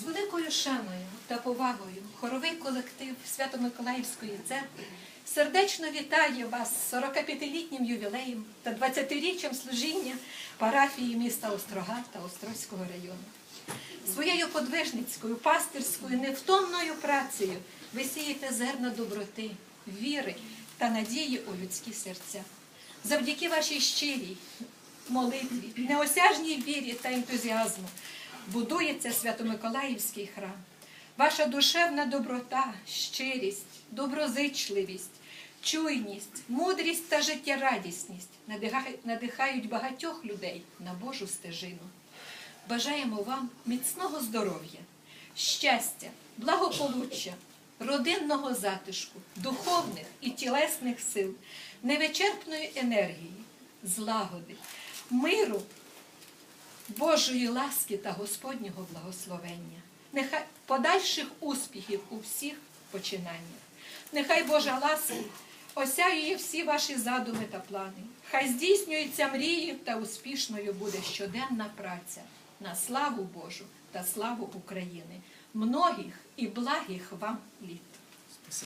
З великою шаною та повагою хоровий колектив Свято-Миколаївської церкви сердечно вітає вас з 45-літнім ювілеєм та 20-річчям служіння парафії міста Острога та Острозького району. Своєю подвижницькою, пастирською, невтомною працею ви сієте зерна доброти, віри та надії у людські серця. Завдяки вашій щирій молитві, неосяжній вірі та ентузіазму будується Свято-Миколаївський храм. Ваша душевна доброта, щирість, доброзичливість, чуйність, мудрість та життєрадісність надихають- багатьох людей на Божу стежину. Бажаємо вам міцного здоров'я, щастя, благополуччя, родинного затишку, духовних і тілесних сил, невичерпної енергії, злагоди, миру, Божої ласки та Господнього благословення, нехай подальших успіхів у всіх починаннях. Нехай Божа ласка осяює всі ваші задуми та плани. Хай здійснюються мрії та успішною буде щоденна праця на славу Божу та славу України, многих і благих вам літ.